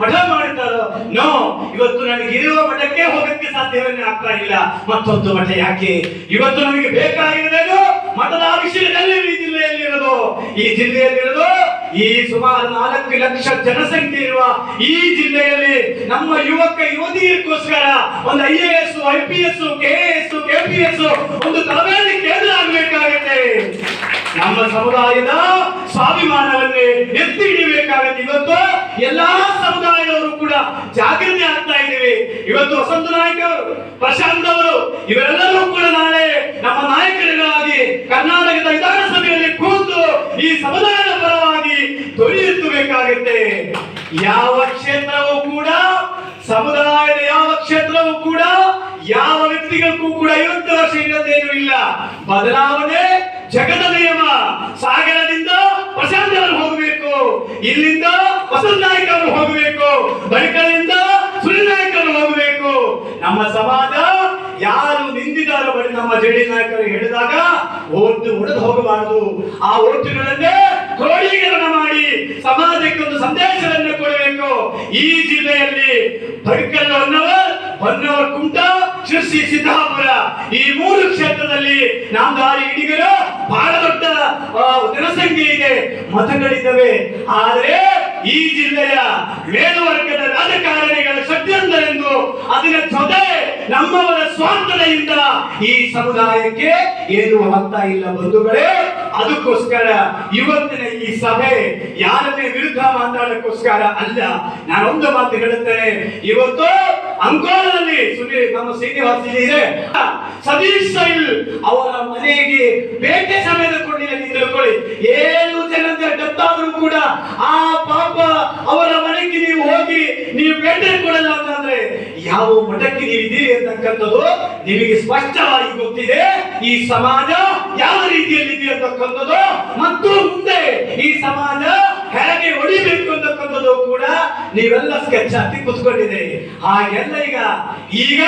ಮಠ ಮಾಡ್ತಾರೋ ನೋ, ಇವತ್ತು ನನಗೆ ಇರುವ ಮಠಕ್ಕೆ ಹೋಗಕ್ಕೆ ಸಾಧ್ಯವೇ ಆಗ್ತಾ ಇಲ್ಲ. ಮತ್ತೊಂದು ಮಠ ಯಾಕೆ? ಇವತ್ತು ನಮಗೆ ಬೇಕಾಗಿರೋದೇನು ಮಠದ ವಿಷಯದಲ್ಲಿ ಈ ಜಿಲ್ಲೆಯಲ್ಲಿರೋದು ಈ ಜಿಲ್ಲೆಯಲ್ಲಿರೋದು ಈ ಸುಮಾರು ನಾಲ್ಕು ಲಕ್ಷ ಜನಸಂಖ್ಯೆ ಇರುವ ಈ ಜಿಲ್ಲೆಯಲ್ಲಿ ನಮ್ಮ ಯುವಕ ಯುವತಿಯರಿಗೋಸ್ಕರ ಒಂದು I A S, I P S, K S, K P S ಒಂದು ತರಬೇತಿ ಕೇಂದ್ರ ಆಗಬೇಕಾಗುತ್ತೆ. ನಮ್ಮ ಸಮುದಾಯದ ಸ್ವಾಭಿಮಾನವನ್ನೇ ಎತ್ತಿ ಹಿಡಿಯಬೇಕಾಗತ್ತೆ ಇವತ್ತು ಎಲ್ಲಾ ಸಮುದಾಯದವರು ಕೂಡ ಜಾಗೃತಿ ಆಗ್ತಾ ಇದ್ದೀವಿ. ಇವತ್ತು ವಸಂತ ನಾಯಕ್ ಅವರು, ಪ್ರಶಾಂತ್ ಅವರು, ಇವರೆಲ್ಲರೂ ಕೂಡ ನಾಳೆ ನಮ್ಮ ನಾಯಕರುಗಳಾಗಿ ಕರ್ನಾಟಕದ ವಿಧಾನಸಭೆಯಲ್ಲಿ ಕೂತು ಈ ಸಮುದಾಯದ ಪರವಾಗಿ ಧ್ವನಿ ಯಾವ ಕ್ಷೇತ್ರವೂ ಕೂಡ, ಸಮುದಾಯದ ಯಾವ ಕ್ಷೇತ್ರವೂ ಕೂಡ, ಯಾವ ವ್ಯಕ್ತಿಗಳಿಗೂ ಕೂಡ ಐವತ್ತು ವರ್ಷ ಇರೋದೇನು ಇಲ್ಲ. ಬದಲಾವಣೆ ಜಗದ ನಿಯಮ. ಸಾಗರದಿಂದ ಪ್ರಶಾಂತ್ ಅವರು ಹೋಗಬೇಕು. ಇಲ್ಲಿಂದ ವಸಂತ ನಾಯ್ಕ ಅವರು ಹೋಗಬೇಕು. ಬಳಿಕದಿಂದ ಸುನಿಲ್ ನಾಯ್ಕ ಅವರು ಹೋಗಬೇಕು. ನಮ್ಮ ಸಮಾಜ ಯಾರು ನಿಂದಿದಾರೋ ಬಳಿ ನಮ್ಮ ಜೆಡಿ ನಾಯಕರು ಹೇಳಿದಾಗ ಓಟು ಹೊಡೆದು ಹೋಗಬಾರದು. ಆ ಓಟುಗಳನ್ನೇ ಕ್ರೋಢೀಕರಣ ಮಾಡಿ ಸಮಾಜಕ್ಕೆ ಒಂದು ಸಂದೇಶವನ್ನು ಕೊಡಬೇಕು. ಈ ಜಿಲ್ಲೆಯಲ್ಲಿ ಬಡ್ಕಲ್ ಹೊನ್ನವರ್ ಹೊನ್ನವರ್ ಕುಂಟ ಶಿರ್ಸಿ ಸಿದ್ದಾಪುರ. ಈ ಮೂರು ಕ್ಷೇತ್ರದಲ್ಲಿ ನಾವು ದಾರಿ ಹಿಡಿಗರು ಬಹಳ ದೊಡ್ಡ ಜನಸಂಖ್ಯೆ ಇದೆ. ಮತಗಳಿದ್ದಾವೆ ಆದರೆ ಈ ಜಿಲ್ಲೆಯ ಮೇಲ್ವರ್ಗದ ರಾಜಕಾರಣಿಗಳ ಶಕ್ತಿಯೊಂದರೆಂದು ಅದರ ಜೊತೆ ನಮ್ಮವರ ಸ್ವಾರ್ಥತೆಯಿಂದ ಈ ಸಮುದಾಯಕ್ಕೆ ಏನು ಹಂತ ಇಲ್ಲ ಬಂಧುಗಳೇ. ಅದಕ್ಕೋಸ್ಕರ ಇವತ್ತಿನ ಈ ಸಭೆ ಯಾರನ್ನೇ ವಿರುದ್ಧ ಮಾತಾಡಕ್ಕೋಸ್ಕರ ಅಲ್ಲ. ನಾನೊಂದು ಮಾತು ಹೇಳುತ್ತೇನೆ. ಇವತ್ತು ಅಂಕೋಲದಲ್ಲಿ ಸುನೀಲ್ ನಮ್ಮ ಶ್ರೀನಿವಾಸ ಇದೆ. ಸತೀಶ್ ಸೈಲ್ ಅವರ ಮನೆಗೆ ಬೇಟೆ ಸಮಯದ ಕೊಂಡಿನಲ್ಲಿ ತಿಳ್ಕೊಳ್ಳಿ. ಏಳು ಜನ ಡತ್ತಾದ್ರೂ ಕೂಡ ಆ ಪಾಪ ಅವರ ಮನೆಗೆ ನೀವು ಹೋಗಿ ನೀವು ಬೇಟೆ ಕೊಡಲ್ಲ ಅಂತಂದ್ರೆ ಯಾವ ಮಠಕ್ಕೆ ನೀವು ಇದ್ದೀರಿ ಅಂತಕ್ಕಂಥದ್ದು ನಿಮಗೆ ಸ್ಪಷ್ಟವಾಗಿ ಗೊತ್ತಿದೆ. ಈ ಸಮಾಜ ಯಾವ ರೀತಿಯಲ್ಲಿ ಇದೆ ಅಂತಕ್ಕಂಥದ್ದು. ಮತ್ತು ಮುಂದೆ ಈ ಸಮಾಜ ಹೇಗೆ ಹೊಡಿಬೇಕು ಅಂತಕ್ಕಂಥದ್ದು ಕೂಡ ನೀವೆಲ್ಲ ಸ್ಕೆಚ್ ಹಾಕಿ ಕುತ್ಕೊಂಡಿದೆ ಹಾಗೆಲ್ಲ ಈಗ ಈಗ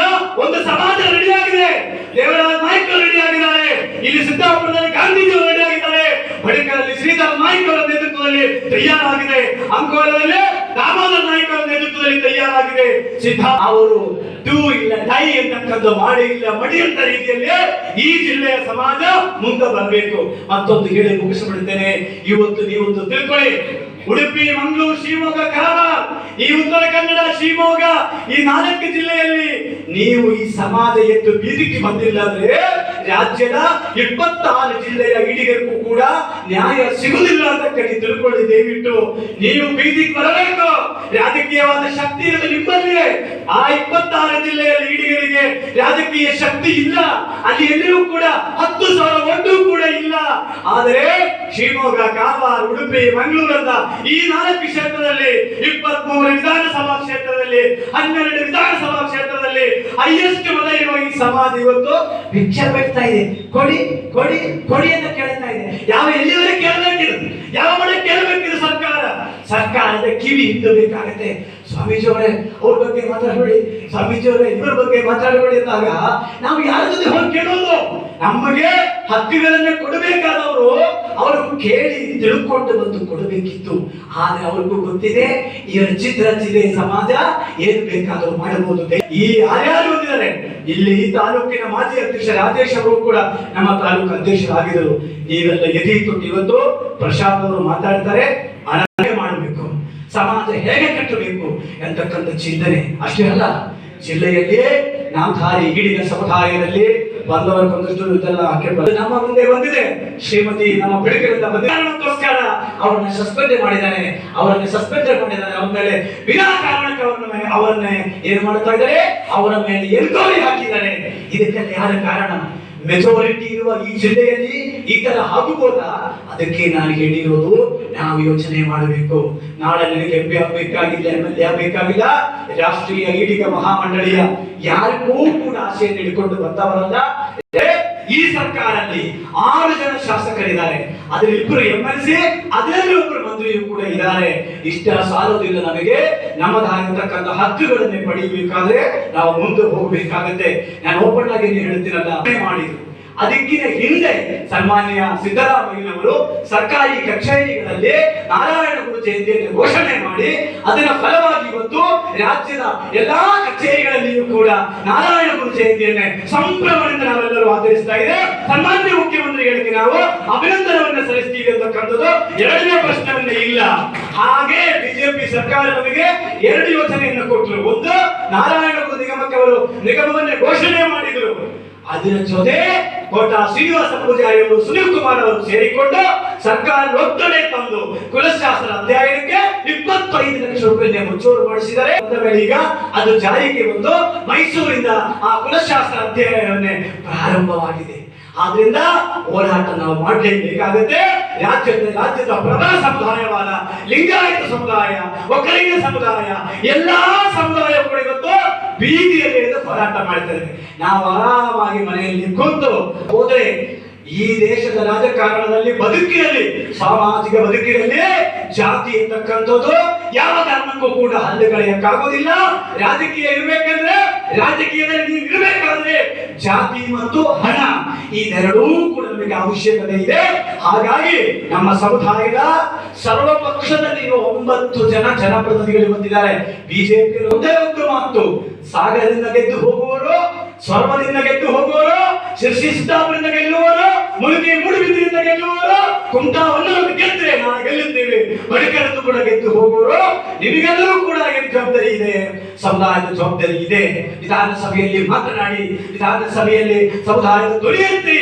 ಒಂದು ಸಮಾಜ ರೆಡಿ ಆಗಿದೆ ದೇವರಾಜ ನಾಯ್ಕ ರೆಡಿ ಆಗಿದ್ದಾರೆ ಇಲ್ಲಿ ಸಿದ್ದಾಪುರದಲ್ಲಿ ಗಾಂಧೀಜಿ ರೆಡಿ ಆಗಿದ್ದಾರೆ ಬಳಿಕರಲ್ಲಿ ಶ್ರೀಧರ ನಾಯ್ಕ ನೇತೃತ್ವದಲ್ಲಿ ತಯಾರಾಗಿದೆ. ಅಂಕೋಲದಲ್ಲಿ ದಾಮೋದರ ನಾಯ್ಕ ಅವರ ನೇತೃತ್ವದಲ್ಲಿ ತಯಾರಾಗಿದೆ ಸಿದ್ಧ. ಅವರು ದೂ ಇಲ್ಲ ಡೈ ಅಂತಕ್ಕಂಥ ಮಾಡಿ ಇಲ್ಲ ಮಡಿ ಅಂತ ರೀತಿಯಲ್ಲಿ ಈ ಜಿಲ್ಲೆಯ ಸಮಾಜ ಮುಂದೆ ಬರಬೇಕು. ಮತ್ತೊಂದು ಹೇಳಿ ಮುಗಿಸಿಬಿಡುತ್ತೇನೆ ಇವತ್ತು ನೀವೊಂದು ತಿಳ್ಕೊಳ್ಳಿ. ಉಡುಪಿ, ಮಂಗಳೂರು, ಶಿವಮೊಗ್ಗ ಕಾರವಾರ ಈ ಉತ್ತರ ಕನ್ನಡ, ಶಿವಮೊಗ್ಗ, ಈ ನಾಲ್ಕು ಜಿಲ್ಲೆಯಲ್ಲಿ ನೀವು ಈ ಸಮಾಜ ಎದ್ದು ಬೀದಿಗೆ ಬಂದಿಲ್ಲ ಅಂದ್ರೆ ರಾಜ್ಯದ ಇಪ್ಪತ್ತಾರು ಜಿಲ್ಲೆಯ ಈಡಿಗರಿಗೂ ಕೂಡ ನ್ಯಾಯ ಸಿಗುದಿಲ್ಲ ಅಂತ ಕಡೆ ತಿಳ್ಕೊಳ್ಳಿ. ದಯವಿಟ್ಟು ನೀವು ಬೀದಿಗೆ ಬರಬೇಕು. ರಾಜಕೀಯವಾದ ಶಕ್ತಿ ಇರೋದು ನಿಮ್ಮಲ್ಲಿಯೇ ಆ ಇಪ್ಪತ್ತಾರು ಜಿಲ್ಲೆಯಲ್ಲಿ ಈಡಿಗರಿಗೆ ರಾಜಕೀಯ ಶಕ್ತಿ ಇಲ್ಲ. ಅಲ್ಲಿ ಎಲ್ಲಿಯೂ ಕೂಡ ಹತ್ತು ಸಾವಿರ ಒಟ್ಟು ಕೂಡ ಇಲ್ಲ. ಆದರೆ ಶಿವಮೊಗ್ಗ, ಕಾರವಾರ, ಉಡುಪಿ ಮಂಗಳೂರು ಅಂತ ಈ ನಾಲ್ಕು ಕ್ಷೇತ್ರದಲ್ಲಿ ಇಪ್ಪತ್ಮೂರು ವಿಧಾನಸಭಾ ಕ್ಷೇತ್ರದಲ್ಲಿ, ಹನ್ನೆರಡು ವಿಧಾನಸಭಾ ಕ್ಷೇತ್ರದಲ್ಲಿ ಹೈಯೆಸ್ಟ್ ಮತ ಇರುವ ಈ ಸಮಾಜ ಇವತ್ತು ಭಿಕ್ಷೆ ಬೇಡ್ತಾ ಇದೆ. ಕೊಡಿ ಕೊಡಿ ಕೊಡಿ ಅಂತ ಕೇಳ್ತಾ ಇದೆ. ಯಾವ ಎಲ್ಲಿವರೆಗೆ ಕೇಳಬೇಕಿದೆ? ಯಾವ ಮನೆ ಕೇಳಬೇಕಿದೆ ಸರ್ಕಾರ? ಸರ್ಕಾರದ ಕಿವಿ ಹಿಂದಬೇಕಾಗತ್ತೆ ಸ್ವಾಮೀಜಿ ಅವರೇ, ಅವ್ರ ಬಗ್ಗೆ ಮಾತಾಡಬೇಡಿ. ಸ್ವಾಮೀಜಿ ಅವರೇ, ಇವ್ರ ಬಗ್ಗೆ ಮಾತಾಡಬೇಡಿ ಅಂದಾಗ ನಾವು ಯಾರ ಜೊತೆ ಹೋಗಿ ಕೇಳೋದು? ನಮಗೆ ಹಕ್ಕುಗಳನ್ನ ಕೊಡಬೇಕಾದವರು ಅವರು ಕೇಳಿ ತಿಳ್ಕೊಂಡು ಬಂದು ಕೊಡಬೇಕಿತ್ತು. ಆದ್ರೆ ಅವ್ರಿಗೂ ಗೊತ್ತಿದೆ ಇವರ ಚಿತ್ರ ಜಿಲ್ಲೆ ಸಮಾಜ ಏನ್ ಬೇಕಾದರೂ ಮಾಡಬಹುದು ಈ ಯಾರ್ಯಾರು ಇದ್ದಾರೆ ಇಲ್ಲಿ ಈ ತಾಲೂಕಿನ ಮಾಜಿ ಅಧ್ಯಕ್ಷ ರಾಜೇಶ್ ಅವರು ಕೂಡ ನಮ್ಮ ತಾಲೂಕು ಅಧ್ಯಕ್ಷರಾಗಿದ್ದರು. ನೀವೆಲ್ಲ ಎದಿ ತೊಟ್ಟು ಇವತ್ತು ಪ್ರಶಾಂತ್ ಅವರು ಮಾತಾಡ್ತಾರೆ ಅನಾಥ ಮಾಡಬೇಕು. ಸಮಾಜ ಹೇಗೆ ಕಟ್ಟಬೇಕು ಎಂತಕ್ಕಂಥ ಚಿಂತನೆ. ಅಷ್ಟೇ ಅಲ್ಲ, ಜಿಲ್ಲೆಯಲ್ಲಿ ನಾಮಧಾರಿ ಈಡಿನ ಸಮುದಾಯದಲ್ಲಿ ಬಂದವರ ಒಂದಷ್ಟು ಇದೆಲ್ಲ ಹಾಕಿ ನಮ್ಮ ಮುಂದೆ ಬಂದಿದೆ. ಶ್ರೀಮತಿ ನಮ್ಮ ಬೆಳಕಿನಿಂದ ಕಾರಣಕ್ಕೋಸ್ಕರ ಅವರನ್ನ ಸಸ್ಪೆಂಡ್ ಮಾಡಿದ್ದಾನೆ. ಅವರನ್ನ ಸಸ್ಪೆಂಡ್ ಮಾಡಿದ್ದಾನೆ. ಅವರ ಮೇಲೆ ವಿನಾ ಕಾರಣಕ್ಕೆ ಅವರನ್ನ ಅವರನ್ನ ಏನ್ ಮಾಡ್ತಾ ಅವರ ಮೇಲೆ ಎನ್ಕ್ವೈರಿ ಹಾಕಿದ್ದಾರೆ. ಇದಕ್ಕೆಲ್ಲ ಯಾರ ಕಾರಣ? ಮೆಜಾರಿಟಿ ಇರುವ ಈ ಜಿಲ್ಲೆಯಲ್ಲಿ ಈ ತರ ಆಗಬಹುದಾ ಅದಕ್ಕೆ ನಾನು ಹೇಳಿರೋದು, ನಾವು ಯೋಚನೆ ಮಾಡಬೇಕು. ನಾಳೆ ನನಗೆ ಎಂ ಪಿ ಆಗಬೇಕಾಗಿಲ್ಲ ಎಂ ಎಲ್ ಎ ಆಗಬೇಕಾಗಿಲ್ಲ. ರಾಷ್ಟ್ರೀಯ ಈಡಿಗ ಮಹಾಮಂಡಳಿಯ ಯಾರಿಗೂ ಕೂಡ ಆಸೆಯನ್ನು ಹಿಡ್ಕೊಂಡು ಬಂದವರಲ್ಲ. ಈ ಸರ್ಕಾರದಲ್ಲಿ ಆರು ಜನ ಶಾಸಕರಿದ್ದಾರೆ. ಅದರಲ್ಲಿ ಇಬ್ಬರು ಎಂ ಎಲ್ ಸಿ ಅದರಲ್ಲಿ ಒಬ್ಬರು ಮಂತ್ರಿಯು ಕೂಡ ಇದ್ದಾರೆ. ಇಷ್ಟ ಸಾಲೋದಿಲ್ಲ ನಮಗೆ ನಮ್ಮದಾಗಿರ್ತಕ್ಕಂಥ ಹಕ್ಕುಗಳನ್ನೇ ಪಡೆಯಬೇಕಾದ್ರೆ ನಾವು ಮುಂದೆ ಹೋಗಬೇಕಾಗತ್ತೆ. ನಾನು ಓಪನ್ ಆಗಿ ಹೇಳ್ತೀನಲ್ಲ ಮಾಡಿದ್ರು. ಅದಕ್ಕಿಂತ ಹಿಂದೆ ಸನ್ಮಾನ್ಯ ಸಿದ್ದರಾಮಯ್ಯನವರು ಸರ್ಕಾರಿ ಕಚೇರಿಗಳಲ್ಲಿ ನಾರಾಯಣ ಗುರು ಜಯಂತಿಯನ್ನು ಘೋಷಣೆ ಮಾಡಿ ಅದರ ಫಲವಾಗಿ ಇವತ್ತು ರಾಜ್ಯದ ಎಲ್ಲಾ ಕಚೇರಿಗಳಲ್ಲಿಯೂ ಕೂಡ ನಾರಾಯಣ ಗುರು ಜಯಂತಿಯನ್ನೇ ಸಂಭ್ರಮದಿಂದ ನಾವೆಲ್ಲರೂ ಆಚರಿಸ್ತಾ ಇದೆ ಸನ್ಮಾನ್ಯ ಮುಖ್ಯಮಂತ್ರಿಗಳಿಗೆ ನಾವು ಅಭಿನಂದನವನ್ನು ಸಲ್ಲಿಸ್ತೀವಿ ಅಂತಕ್ಕಂಥದ್ದು ಎರಡನೇ ಪ್ರಶ್ನೆ ಇಲ್ಲ. ಹಾಗೆ ಬಿಜೆಪಿ ಸರ್ಕಾರ ನಮಗೆ ಎರಡು ಯೋಜನೆಯನ್ನು ಕೊಟ್ಟರು. ಒಂದು, ನಾರಾಯಣ ಗುರು ನಿಗಮಕ್ಕೆ ಅವರು ನಿಗಮವನ್ನೇ ಘೋಷಣೆ ಮಾಡಿದರು. ಅದರ ಜೊತೆ ಕೋಟ ಶ್ರೀನಿವಾಸ ಪೂಜಾರಿ ಅವರು ಸುನೀಲ್ ಕುಮಾರ್ ಅವರು ಸೇರಿಕೊಂಡು ಸರ್ಕಾರ ಒತ್ತಡ ತಂದು ಕುಲಶಾಸ್ತ್ರ ಅಧ್ಯಯನಕ್ಕೆ ಇಪ್ಪತ್ತೈದು ಲಕ್ಷ ರೂಪಾಯಿ ಮುಚ್ಚೂರು ಮಾಡಿಸಿದರೆ ಈಗ ಅದು ಜಾರಿಗೆ ಬಂದು ಮೈಸೂರಿಂದ ಆ ಕುಲಶಾಸ್ತ್ರ ಅಧ್ಯಯನವನ್ನೇ ಪ್ರಾರಂಭವಾಗಿದೆ. ಆದ್ರಿಂದ ಹೋರಾಟ ನಾವು ಮಾಡಲೇಬೇಕಾಗುತ್ತೆ. ರಾಜ್ಯದ ರಾಜ್ಯದ ಪ್ರಧಾನ ಸಮುದಾಯವಾದ ಲಿಂಗಾಯತ ಸಮುದಾಯ, ಒಕ್ಕಲಿಗ ಸಮುದಾಯ, ಎಲ್ಲಾ ಸಮುದಾಯ ಕೂಡ ಇವತ್ತು ಬೀದಿಯಲ್ಲಿ ಹೋರಾಟ ಮಾಡ್ತಾರೆ ನಾವು ಆರಾಮಾಗಿ ಮನೆಯಲ್ಲಿ ಕೂತು ಹೋದ್ರೆ ಈ ದೇಶದ ರಾಜಕಾರಣದಲ್ಲಿ ಬದುಕಿನಲ್ಲಿ ಸಾಮಾಜಿಕ ಬದುಕಿನಲ್ಲಿ ಜಾತಿ ಇರ್ತಕ್ಕಂಥದ್ದು ಯಾವ ಕಾರಣಕ್ಕೂ ಕೂಡ ಹಲ್ಲೆಗಳೆಯಕ್ಕಾಗೋದಿಲ್ಲ ರಾಜಕೀಯ ಇರಬೇಕಂದ್ರೆ, ರಾಜಕೀಯದಲ್ಲಿ ನೀವು ಇರಬೇಕಾದ್ರೆ ಜಾತಿ ಮತ್ತು ಹಣ ಇದೆರಡೂ ಕೂಡ ನಮಗೆ ಅವಶ್ಯಕತೆ ಇದೆ. ಹಾಗಾಗಿ ನಮ್ಮ ಸಮುದಾಯದ ಸರ್ವ ಪಕ್ಷದಲ್ಲಿ ಒಂಬತ್ತು ಜನ ಜನಪ್ರತಿನಿಧಿಗಳು ಬಂದಿದ್ದಾರೆ. ಬಿಜೆಪಿ ಒಂದೇ ಒಂದು ಮಾತು, ಸಾಗರದಿಂದ ಗೆದ್ದು ಹೋಗುವವರು ಸ್ವರ್ಮದಿಂದ ಗೆದ್ದು ಹೋಗುವರು ಶಿರ್ಸಿ ಸಿದ್ದಾಪುರದಿಂದ ಗೆಲ್ಲುವರು ಮುಳುಗಿ ಮುಡುಬಿದ್ರಿಂದ ಗೆಲ್ಲುವರು ಕುಮಟಾವನ್ನು ಗೆದ್ರೆ ನಾವು ಗೆಲ್ಲುತ್ತೇವೆ. ಬಳಿಕರದ್ದು ಕೂಡ ಗೆದ್ದು ಹೋಗುವರು ನಿಮಗೆಲ್ಲರೂ ಕೂಡ ಏನು ಜವಾಬ್ದಾರಿ ಇದೆ? ಸಮುದಾಯದ ಜವಾಬ್ದಾರಿ ಇದೆ. ವಿಧಾನಸಭೆಯಲ್ಲಿ ಮಾತನಾಡಿ, ವಿಧಾನಸಭೆಯಲ್ಲಿ ಸಮುದಾಯದ ದೊರೆಯುತ್ತೆ